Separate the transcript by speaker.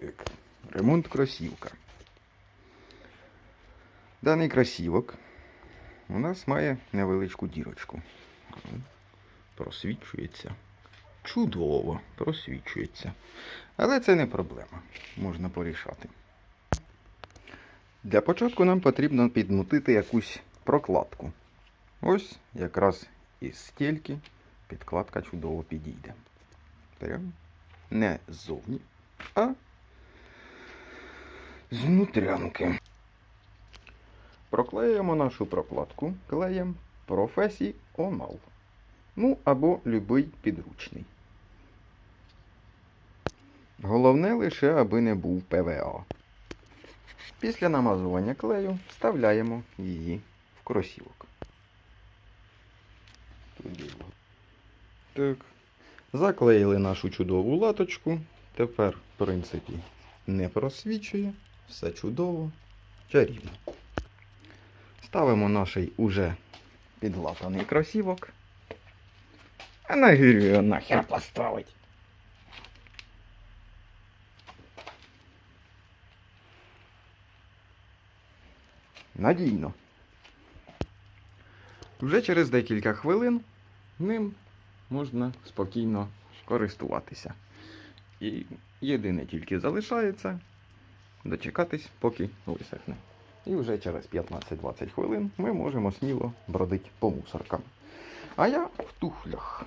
Speaker 1: Так, ремонт кросівка. Даний кросівок у нас має невеличку дірочку. Просвічується. Чудово, просвічується. Але це не проблема. Можна порішати. Для початку нам потрібно підмутити якусь прокладку. Ось якраз із стільки підкладка чудово підійде. Прям не ззовні, а знутрянки. Проклеюємо нашу прокладку клеєм Professional. Ну або любий підручний. Головне лише, аби не був ПВА. Після намазування клею вставляємо її в кросівок. Так. Заклеїли нашу чудову латочку. Тепер, в принципі, не просвічує. Все чудово, чарівно. Ставимо наш уже підлатаний кросівок. А на гірю його нахер поставить. Надійно. Вже через декілька хвилин ним можна спокійно користуватися. І єдине тільки залишається дочекатись, поки висохне. І вже через 15-20 хвилин ми можемо сміло бродити по мусоркам. А я в туфлях.